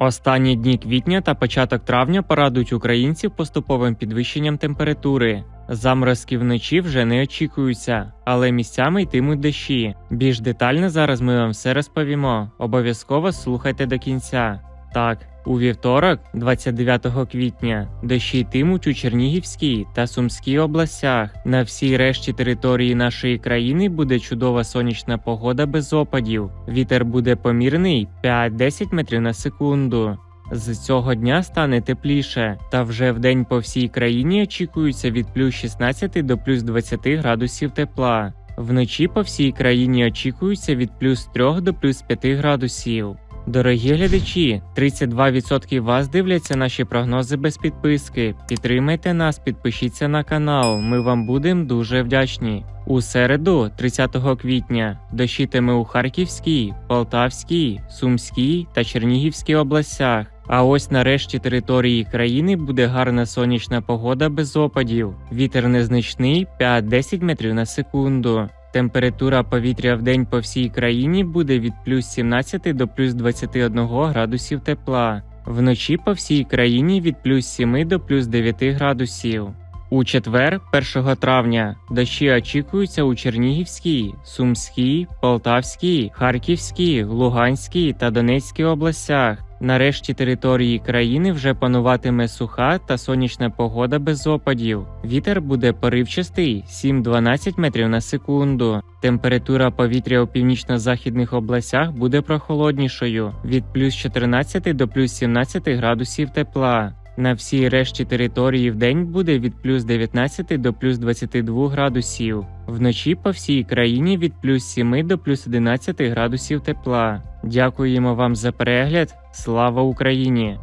Останні дні квітня та початок травня порадують українців поступовим підвищенням температури. Заморозки вночі вже не очікуються, але місцями йтимуть дощі. Більш детально зараз ми вам все розповімо. Обов'язково слухайте до кінця. Так, у вівторок, 29 квітня, дощі йтимуть у Чернігівській та Сумській областях. На всій решті території нашої країни буде чудова сонячна погода без опадів. Вітер буде помірний 5-10 метрів на секунду. З цього дня стане тепліше, та вже в день по всій країні очікується від плюс 16 до плюс 20 градусів тепла. Вночі по всій країні очікується від плюс 3 до плюс 5 градусів. Дорогі глядачі, 32% вас дивляться наші прогнози без підписки. Підтримайте нас, підпишіться на канал. Ми вам будемо дуже вдячні. У середу, 30 квітня, дощитиме у Харківській, Полтавській, Сумській та Чернігівській областях. А ось на решті території країни буде гарна сонячна погода без опадів. Вітер незначний 5-10 метрів на секунду. Температура повітря в день по всій країні буде від плюс 17 до плюс 21 градусів тепла. Вночі по всій країні від плюс 7 до плюс 9 градусів. У четвер, 1 травня, дощі очікуються у Чернігівській, Сумській, Полтавській, Харківській, Луганській та Донецькій областях. Нарешті території країни вже пануватиме суха та сонячна погода без опадів. Вітер буде поривчастий 7-12 метрів на секунду. Температура повітря у північно-західних областях буде прохолоднішою від плюс 14 до плюс 17 градусів тепла. На всій решті території в день буде від плюс 19 до плюс 22 градусів. Вночі по всій країні від плюс 7 до плюс 11 градусів тепла. Дякуємо вам за перегляд. Слава Україні!